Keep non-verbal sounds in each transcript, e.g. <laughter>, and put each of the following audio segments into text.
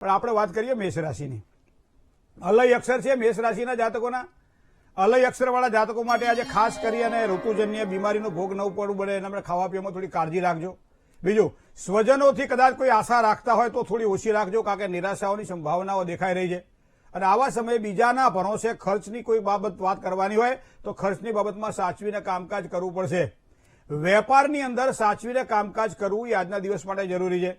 પણ આપણે વાત કરીએ મેષ રાશિની. અલય અક્ષર છે મેષ રાશિના જાતકોના. અલય અક્ષરવાળા જાતકો માટે આજે ખાસ કરી અને ઋતુજન્ય બીમારીનો ભોગ ન પડવું પડે એના માટે ખાવા પીવામાં થોડી કાળજી રાખજો. બીજું, સ્વજનોથી કદાચ કોઈ આશા રાખતા હોય તો થોડી ઓછી રાખજો કારણ કે નિરાશાઓની સંભાવનાઓ દેખાઈ રહી છે. અને આવા સમયે બીજાના ભરોસે ખર્ચની કોઈ બાબત વાત કરવાની હોય તો ખર્ચની બાબતમાં સાચવીને કામકાજ કરવું પડશે. વેપારની અંદર સાચવીને કામકાજ કરવું એ આજના દિવસ માટે જરૂરી છે.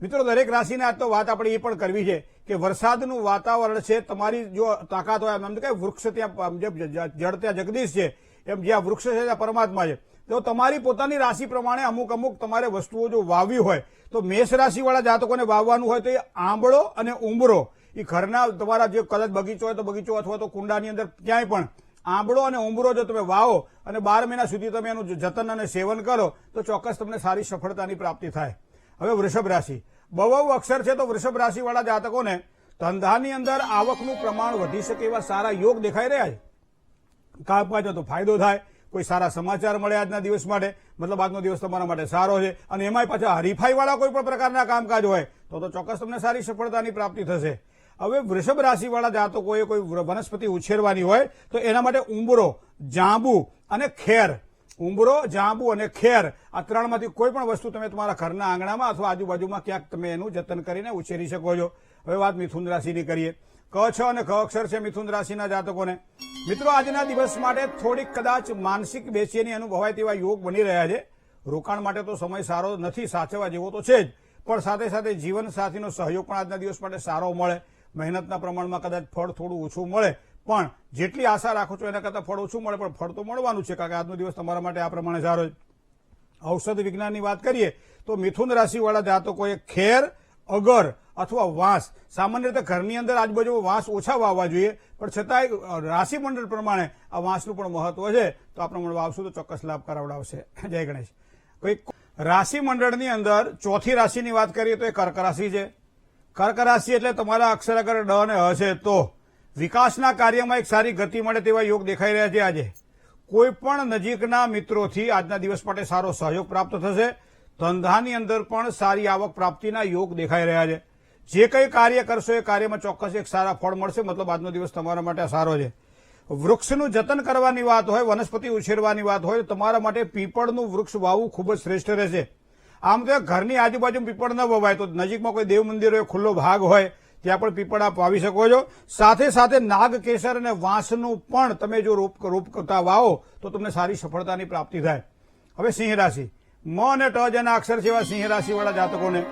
મિત્રો, દરેક રાશિને આજ તો વાત આપણે એ પણ કરવી છે કે વરસાદનું વાતાવરણ છે, તમારી જો તાકાત હોય એમ કે વૃક્ષ ત્યાં જે જળ ત્યાં જગદીશ છે, એમ જ્યાં વૃક્ષ છે ત્યાં પરમાત્મા છે. તો તમારી પોતાની રાશિ પ્રમાણે અમુક અમુક તમારે વસ્તુઓ જો વાવવી હોય, તો મેષ રાશિવાળા જાતકોને વાવવાનું હોય તો એ આંબળો અને ઉંબરો એ ઘરના તમારા જે કદાચ બગીચો હોય તો બગીચો અથવા તો કુંડાની અંદર ક્યાંય પણ આંબળો અને ઉંબરો જો તમે વાવો અને બાર મહિના સુધી તમે એનું જતન અને સેવન કરો, તો ચોક્કસ તમને સારી સફળતાની પ્રાપ્તિ થાય. હવે વૃષભ રાશિ. બહુ અક્ષર છે તો વૃષભ રાશિવાળા જાતકોને ધંધાની અંદર આવકનું પ્રમાણ વધી શકે એવા સારા યોગ દેખાઈ રહ્યા છે. કામકાજ તો ફાયદો થાય, કોઈ સારા સમાચાર મળે આજના દિવસ માટે, મતલબ આજનો દિવસ તમારા માટે સારો છે, અને એમાંય પાછા હરીફાઈવાળા કોઈ પણ પ્રકારના કામકાજ હોય, તો તો ચોક્કસ તમને સારી સફળતાની પ્રાપ્તિ થશે. હવે વૃષભ રાશિવાળા જાતકોએ કોઈ વનસ્પતિ ઉછેરવાની હોય, તો એના માટે ઉંબરો, જાંબુ અને ખેર ઉંબરો, જાંબુ અને ખેર આ ત્રણમાંથી કોઈ પણ વસ્તુ તમે તમારા ઘરના આંગણામાં અથવા આજુબાજુમાં ક્યાંક તમે એનું જતન કરીને ઉછેરી શકો છો. હવે વાત મિથુન રાશિની કરીએ. ક છ અને ક અક્ષર છે મિથુન રાશિના જાતકોને. મિત્રો, આજના દિવસ માટે થોડીક કદાચ માનસિક બેચેની અનુભવાય તેવા યોગ બની રહ્યા છે. રોકાણ માટે તો સમય સારો નથી, સાચવવા જેવો તો છે જ. પણ સાથે સાથે જીવન સાથીનો સહયોગ પણ આજના દિવસ માટે સારો મળે. મહેનતના પ્રમાણમાં કદાચ ફળ થોડું ઓછું મળે. પણ જેટલી આશા રાખો છો એના કરતાં ફળ ઓછું મળે, પણ ફળ તો મળવાનું છે, કારણ કે આજનો દિવસ તમારા માટે આ પ્રમાણે સારો ઔષધ વિજ્ઞાનની વાત કરીએ, તો મિથુન રાશિવાળા જાતકોએ ખેર, અગર અથવા વાંસ. સામાન્ય રીતે ઘરની અંદર આજુબાજુ વાંસ ઓછા વાવવા જોઈએ, પણ છતાંય રાશિ મંડળ પ્રમાણે આ વાંસનું પણ મહત્વ છે. તો આ પ્રમાણે વાવશું તો ચોક્કસ લાભ કરાવડાવશે. <laughs> જય ગણેશ. કોઈ રાશિ મંડળની અંદર ચોથી રાશિની વાત કરીએ તો એ કર્ક રાશિ છે. કર્ક રાશિ એટલે તમારા અક્ષર અગર ડ અને હ છે, તો વિકાસના કાર્યમાં એક સારી ગતિ મળે તેવા યોગ દેખાઈ રહ્યા છે આજે. કોઈ પણ નજીકના મિત્રોથી આજના દિવસ માટે સારો સહયોગ પ્રાપ્ત થશે. ધંધાની અંદર પણ સારી આવક પ્રાપ્તિના યોગ દેખાઈ રહ્યા છે. જે કંઈ કાર્ય કરશો એ કાર્યમાં ચોક્કસ એક સારા ફળ મળશે. મતલબ આજનો દિવસ તમારા માટે સારો છે. વૃક્ષનું જતન કરવાની વાત હોય, વનસ્પતિ ઉછેરવાની વાત હોય તમારા માટે પીપળનું વૃક્ષ વાવવું ખૂબ જ શ્રેષ્ઠ રહેશે. આમ તો ઘરની આજુબાજુ પીપળ ન વવાય, તો નજીકમાં કોઈ દેવ મંદિર હોય, ખુલ્લો ભાગ હોય ત્યાં પણ પીપળ આપ વાવી શકો છો. સાથે સાથે નાગ કેસર અને વાંસનું પણ તમે જો રોપ રોપ કરતા વાવો, તો તમને સારી સફળતાની પ્રાપ્તિ થાય. હવે સિંહ રાશિ. મ અને ટ જેના અક્ષર છે એવા સિંહ રાશિવાળા જાતકોને.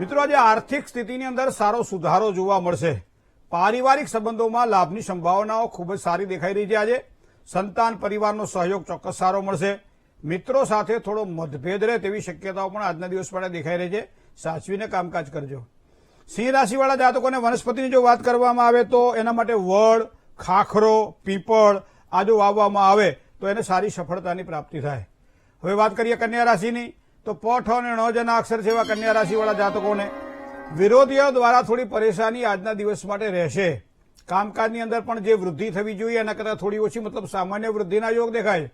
મિત્રો, આજે આર્થિક સ્થિતિની અંદર સારો સુધારો જોવા મળશે. પારિવારિક સંબંધોમાં લાભની સંભાવનાઓ ખૂબ જ સારી દેખાઈ રહી છે આજે. સંતાન પરિવારનો સહયોગ ચોક્કસ સારો મળશે. મિત્રો સાથે થોડો મતભેદ રહે તેવી શક્યતાઓ પણ આજના દિવસ માટે દેખાઈ રહી છે. સાચવીને કામકાજ કરજો. સિંહ રાશિવાળા જાતકોને વનસ્પતિની જો વાત કરવામાં આવે તો એના માટે વડ, ખાખરો, પીપળ, આ જો વાવવામાં આવે તો એને સારી સફળતાની પ્રાપ્તિ થાય. હવે વાત કરીએ કન્યા રાશિની, તો પઠ અને ણજના અક્ષર જેવા કન્યા રાશિવાળા જાતકોને વિરોધીઓ દ્વારા થોડી પરેશાની આજના દિવસ માટે રહેશે. કામકાજની અંદર પણ જે વૃદ્ધિ થવી જોઈએ એના કરતાં થોડી ઓછી, મતલબ સામાન્ય વૃદ્ધિના યોગ દેખાય.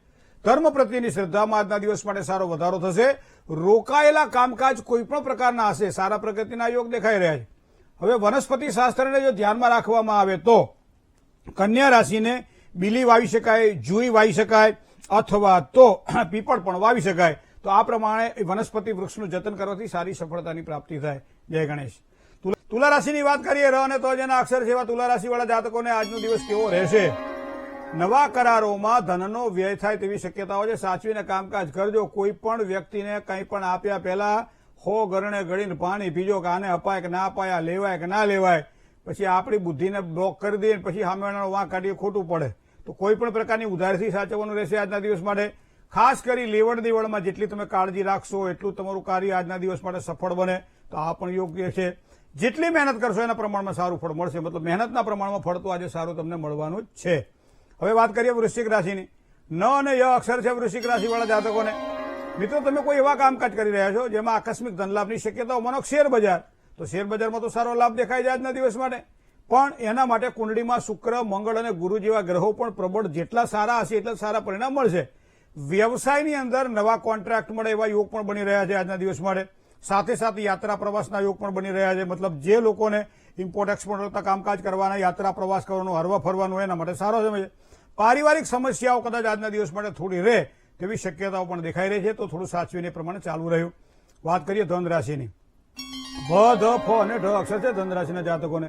ધર્મ પ્રત્યેની શ્રદ્ધામાં આજના દિવસ માટે સારો વધારો થશે. રોકાયેલા કામકાજ કોઈપણ પ્રકારના હશે. સારા પ્રગતિના યોગ દેખાઈ રહ્યા છે. હવે વનસ્પતિ શાસ્ત્રને જો ધ્યાનમાં રાખવામાં આવે તો કન્યા રાશિને બીલી વાવી શકાય, જુઈ વાવી શકાય અથવા તો <clears throat> પીપળ પણ વાવી શકાય. તો આ પ્રમાણે વનસ્પતિ વૃક્ષનું જતન કરવાથી સારી સફળતાની પ્રાપ્તિ થાય. જય ગણેશ. તુલા- રાશિની વાત કરીએ, ર અને તો જેના અક્ષર જેવા તુલા રાશિવાળા જાતકોને આજનો દિવસ કેવો રહેશે? નવા કરારોમાં ધનનો વ્યય થાય તેવી શક્યતાઓ છે. સાચવીને કામકાજ કરજો. કોઈ પણ વ્યક્તિને કંઈ પણ આપ્યા પહેલા હો ગરણે ગળીને પાણી પીજો કે આને અપાય કે ના અપાય લેવાય કે ના લેવાય, પછી આપણી બુદ્ધિને બ્લોક કરી દઈએ પછી સામેવાળાનો વાંક કાઢીએ ખોટું પડે. તો કોઈ પણ પ્રકારની ઉધારથી સાચવવાનું રહેશે આજના દિવસ માટે. ખાસ કરી લેવડ દેવડમાં જેટલી તમે કાળજી રાખશો, એટલું તમારું કાર્ય આજના દિવસ માટે સફળ બને. તો આ પણ યોગ્ય છે. જેટલી મહેનત કરશો એના પ્રમાણમાં સારું ફળ મળશે. મતલબ મહેનતના પ્રમાણમાં ફળ તો આજે સારું તમને મળવાનું જ છે. હવે વાત કરીએ વૃશ્ચિક રાશિની. ન અને ય અક્ષર છે વૃશ્ચિક રાશિવાળા જાતકોને. મિત્રો, તમે કોઈ એવા કામકાજ કરી રહ્યા છો જેમાં આકસ્મિક ધનલાભની શક્યતાઓ માનો શેર બજાર. તો શેર બજારમાં તો સારો લાભ દેખાય છે આજના દિવસ માટે. પણ એના માટે કુંડળીમાં શુક્ર, મંગળ અને ગુરુ જેવા ગ્રહો પણ પ્રબળ જેટલા સારા હશે એટલા સારા પરિણામ મળશે. વ્યવસાયની અંદર નવા કોન્ટ્રાક્ટ મળે એવા યોગ પણ બની રહ્યા છે આજના દિવસ માટે. સાથે સાથે યાત્રા પ્રવાસના યોગ પણ બની રહ્યા છે. મતલબ જે લોકોને ઇમ્પોર્ટ એક્સપોર્ટના કામકાજ કરવાના, યાત્રા પ્રવાસ કરવાનું, હરવા ફરવાનું, એના માટે સારો સમય છે. પારિવારિક સમસ્યાઓ કદાચ આજના દિવસ માટે થોડી રહે તેવી શક્યતાઓ પણ દેખાઈ રહી છે, તો થોડું સાચવીને પ્રમાણે ચાલુ રહ્યું. વાત કરીએ ધન રાશિની ભ ધ, ફ અને ઢ અક્ષર છે ધનરાશિના જાતકોને.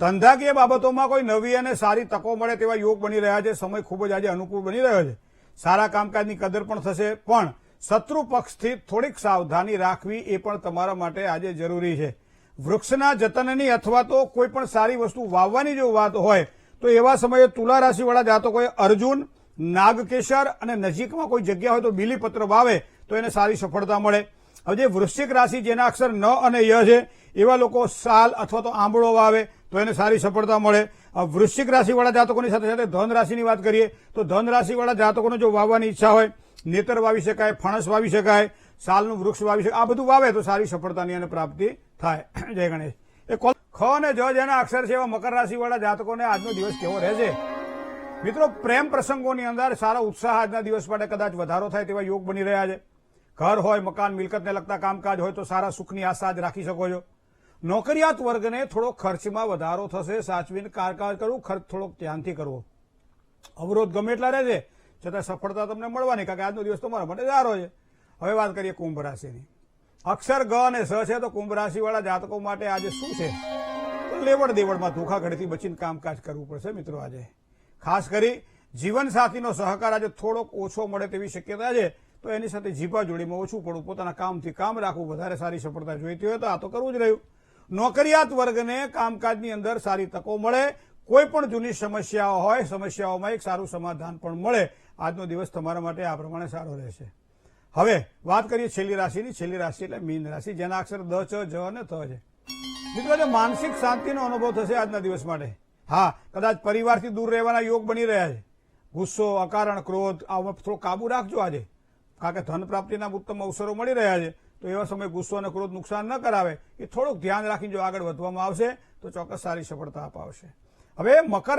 ધંધાકીય બાબતોમાં કોઈ નવી અને સારી તકો મળે તેવા યોગ બની રહ્યા છે, સમય ખૂબ જ આજે અનુકૂળ બની રહ્યો છે. સારા કામકાજની કદર પણ થશે, પણ શત્રુ પક્ષથી થોડીક સાવધાની રાખવી એ પણ તમારા માટે આજે જરૂરી છે. વૃક્ષના જતનની અથવા તો કોઈ પણ સારી વસ્તુ વાવવાની જો વાત હોય, તો એવા સમયે તુલા રાશિવાળા જાતકોએ અર્જુન, નાગકેશર અને નજીકમાં કોઈ જગ્યા હોય તો બીલીપત્ર વાવે, તો એને સારી સફળતા મળે. હવે જે વૃશ્ચિક રાશિ જેના અક્ષર ન અને ય છે, એવા લોકો સાલ અથવા તો આંબળો વાવે, તો એને સારી સફળતા મળે. વૃશ્ચિક રાશિવાળા જાતકોની સાથે સાથે ધન રાશિની વાત કરીએ, તો ધન રાશિવાળા જાતકોને જો વાવવાની ઈચ્છા હોય, નેતર વાવી શકાય, ફણસ વાવી શકાય સાલનું વૃક્ષ વાવી શકે આ બધું વાવે તો સારી સફળતાની અને પ્રાપ્તિ થાય. <clears throat> જય ગણેશ. એ ખ અને જ જેના અક્ષર છે એવા મકર રાશિવાળા જાતકોને આજનો દિવસ કેવો રહેશે? મિત્રો, પ્રેમ પ્રસંગોની અંદર સારા ઉત્સાહ આજના દિવસ માટે કદાચ વધારો થાય તેવા યોગ બની રહ્યા છે. ઘર હોય, મકાન, મિલકતને લગતા કામકાજ હોય તો સારા સુખની આશા જ રાખી શકો છો. નોકરિયાત વર્ગને થોડો ખર્ચમાં વધારો થશે. સાચવીને કામકાજ કરવું, ખર્ચ થોડોક ધ્યાનથી કરવો. અવરોધ ગમે એટલા રહેશે, છતાં સફળતા તમને મળવાની, કારણ કે આજનો દિવસ તમારા માટે સારો છે. હવે વાત કરીએ કુંભ રાશિની. અક્ષર ગ અને સ છે તો કુંભ રાશિવાળા જાતકો માટે આજે શું છે? લેવડ દેવડમાં ધોખાઘડીથી બચીને કામકાજ કરવું પડશે મિત્રો આજે. ખાસ કરી જીવનસાથીનો સહકાર આજે થોડોક ઓછો મળે તેવી શક્યતા છે, તો એની સાથે જીભા જોડીમાં ઓછું પડવું, પોતાના કામથી કામ રાખવું, વધારે સારી સફળતા જોઈતી હોય તો આ તો કરવું જ રહ્યું. નોકરિયાત વર્ગને કામકાજની અંદર સારી તકો મળે કોઈ પણ જૂની સમસ્યાઓ હોય, સમસ્યાઓમાં એક સારું સમાધાન પણ મળે. આજનો દિવસ તમારા માટે આ પ્રમાણે સારો રહેશે. હવે વાત કરીએ છેલ્લી રાશિની. છેલ્લી રાશિ એટલે મીન રાશિ. જેના અક્ષર દ, ચ, જ અને થ છે. મિત્રો માનસિક શાંતિનો અનુભવ થશે આજના દિવસ માટે, હા, કદાચ પરિવારથી દૂર રહેવાના યોગ બની રહ્યા છે. ગુસ્સો, અકારણ, ક્રોધ, આમાં થોડો કાબુ રાખજો આજે. કારણ કે ધન પ્રાપ્તિના ઉત્તમ અવસરો મળી રહ્યા છે. તો એવા સમયે ગુસ્સો અને ક્રોધ નુકસાન ન કરાવે. એ થોડુંક ધ્યાન રાખીને જો આગળ વધવામાં આવશે, તો ચોક્કસ સારી સફળતા અપાવશે. હવે મકર